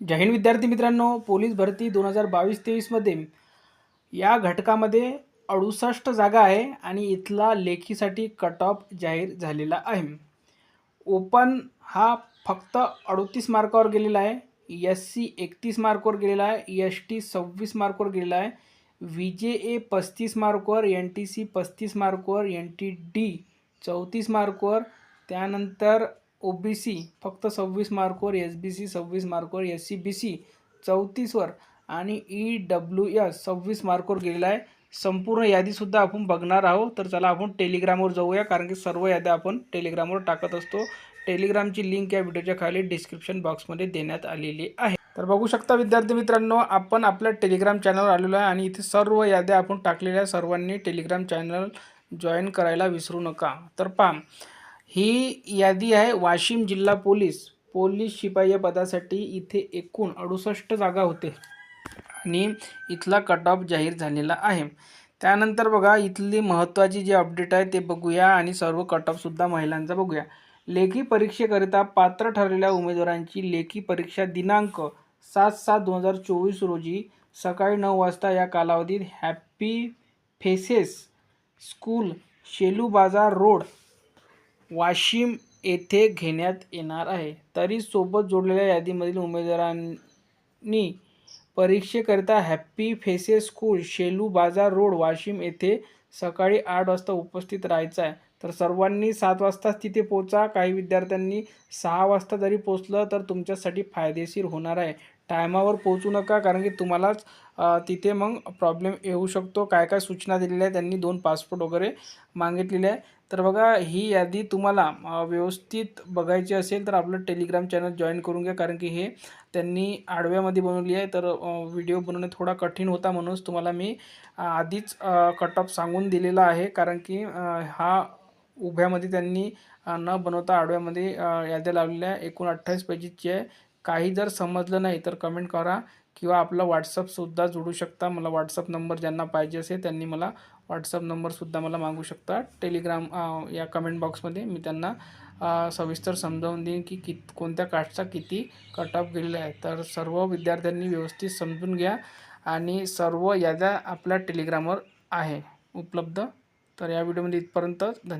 जय हिंद विद्यार्थी मित्रांनो पोलीस भरती दोन हजार बावीस तेवीसमध्ये. या घटकामध्ये अडुसष्ट जागा आहे आणि इथला लेखीसाठी कट ऑफ जाहीर झालेला आहे. ओपन हा फक्त अडतीस मार्कावर गेलेला आहे. एस सी एकतीस मार्कवर गेलेला आहे. एस टी सव्वीस मार्कवर गेलेला आहे. व्ही जे ए पस्तीस मार्कवर एन टी सी पस्तीस मार्कवर एन टी डी चौतीस मार्कवर त्यानंतर ओ बी सी फक्त सव्वीस मार्कवर एस बी सी सव्वीस मार्कवर एस सी बी सी चौतीसवर आणि ई डब्ल्यू एस सव्वीस मार्कवर गेलेला आहे. संपूर्ण यादीसुद्धा आपण बघणार आहोत. तर चला आपण टेलिग्रामवर जाऊया कारण की सर्व याद्या आपण टेलिग्रामवर टाकत असतो. टेलिग्रामची लिंक या व्हिडिओच्या खाली डिस्क्रिप्शन बॉक्समध्ये देण्यात आलेली आहे. तर बघू शकता विद्यार्थी मित्रांनो आपण आपल्या टेलिग्राम चॅनलवर आलेलो आहे आणि इथे सर्व याद्या आपण टाकलेल्या सर्वांनी टेलिग्राम चॅनल जॉईन करायला विसरू नका. तर पहा ही यादी आहे वाशिम जिल्हा पोलीस. पोलीस शिपाई या पदासाठी इथे एकूण अडुसष्ट जागा होते. आणि इथला कट ऑफ जाहीर झालेला आहे. त्यानंतर बघा इथली महत्त्वाची जी अपडेट आहे ते बघूया आणि सर्व कट ऑफसुद्धा महिलांचा बघूया. लेखी परीक्षेकरिता पात्र ठरलेल्या उमेदवारांची लेखी परीक्षा दिनांक सात सात दोन हजार चोवीस रोजी सकाळी नऊ वाजता या कालावधीत happy faces school Shelu Bazar road Washim येथे घेण्यात येणार आहे. तरी सोबत जोडलेल्या यादीमधील उमेदवारांनी परीक्षेकरिता happy faces school Shelu Bazar road Washim येथे सकाळी आठ वाजता उपस्थित राहायचं आहे. तर सर्वांनी सात वाजताच तिथे पोचा काही विद्यार्थ्यांनी सहा वाजता जरी पोचलं तर तुमच्यासाठी फायदेशीर होणार आहे. टायमावर पोहोचू नका कारण की तुम्हालाच तिथे मग प्रॉब्लेम येऊ शकतो. काय काय सूचना दिलेल्या आहे त्यांनी दोन पासपोर्ट वगैरे मागितलेले आहे तर बघा ही यादी तुम्हाला व्यवस्थित बघायची असेल तर आपलं टेलिग्राम चॅनल जॉईन करून घ्या कारण की हे त्यांनी आडव्यामध्ये बनवली आहे. तर व्हिडिओ बनवणे थोडा कठीण होता म्हणूनच तुम्हाला मी आधीच कट ऑफ सांगून दिलेला आहे. कारण की हा उभ्यामध्ये त्यांनी न बनवता आडव्यामध्ये याद्या लावलेल्या एकूण अठ्ठावीस पेजेसची आहे. काही जर समजलं नाही तर कमेंट करा किंवा आपला व्हॉट्सअपसुद्धा जोडू शकता. मला व्हॉट्सअप नंबर ज्यांना पाहिजे असेल त्यांनी मला व्हॉट्सअप नंबरसुद्धा मला मागू शकता. टेलिग्राम या कमेंट बॉक्समध्ये मी त्यांना सविस्तर समजावून देईन की कित कोणत्या कास्टचा किती कट ऑफ गेलेला आहे. तर सर्व विद्यार्थ्यांनी व्यवस्थित समजून घ्या आणि सर्व याद्या आपल्या टेलिग्रामवर आहे. उपलब्ध. तर या व्हिडिओमध्ये इथपर्यंत धन्यवाद.